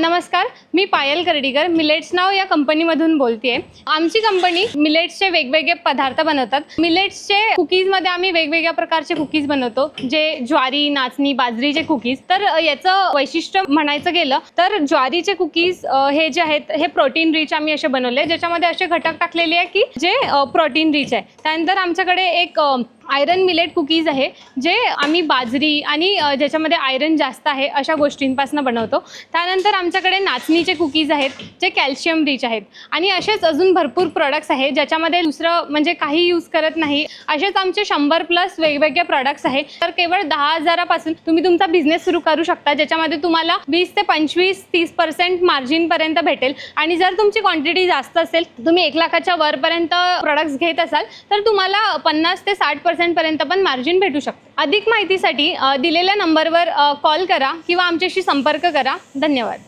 नमस्कार मी पायल कर्डीकर मिलेट्स नाव या कंपनीमधून बोलतेय. आमची कंपनी मिलेट्सचे वेगवेगळे पदार्थ बनवतात. मिलेट्सचे कुकीजमध्ये आम्ही वेगवेगळ्या प्रकारचे कुकीज बनवतो जे ज्वारी नाचणी बाजरीचे कुकीज तर याचं वैशिष्ट्य म्हणायचं गेलं तर ज्वारीचे कुकीज हे जे आहेत हे प्रोटीन रिच आम्ही असे बनवले. ज्याच्यामध्ये असे घटक टाकलेले आहे की जे प्रोटीन रिच आहे. त्यानंतर आमच्याकडे एक आयरन मिलेट कुकीज आहे जे आम्ही बाजरी आणि ज्याच्यामध्ये आयरन जास्त आहे अशा गोष्टींपासून बनवतो. त्यानंतर आमच्याकडे नाचणीचे कुकीज आहेत जे कॅल्शियम रिच आहेत. आणि असेच अजून भरपूर प्रोडक्ट्स आहेत ज्याच्यामध्ये दुसरं म्हणजे काही यूज करत नाही. असेच आमचे शंभर प्लस वेगवेगळे प्रोडक्ट्स आहेत तर केवळ दहा हजारापासून तुम्ही तुमचा बिझनेस सुरू करू शकता ज्याच्यामध्ये तुम्हाला वीस ते पंचवीस तीस पर्सेंट मार्जिनपर्यंत भेटेल. आणि जर तुमची क्वांटिटी जास्त असेल तुम्ही एक लाखाच्या वरपर्यंत प्रोडक्ट्स घेत असाल तर तुम्हाला पन्नास ते साठ पर्सेंटपर्यंत पण मार्जिन भेटू शकतं. अधिक माहितीसाठी दिलेल्या नंबरवर कॉल करा किंवा आमच्याशी संपर्क करा. धन्यवाद.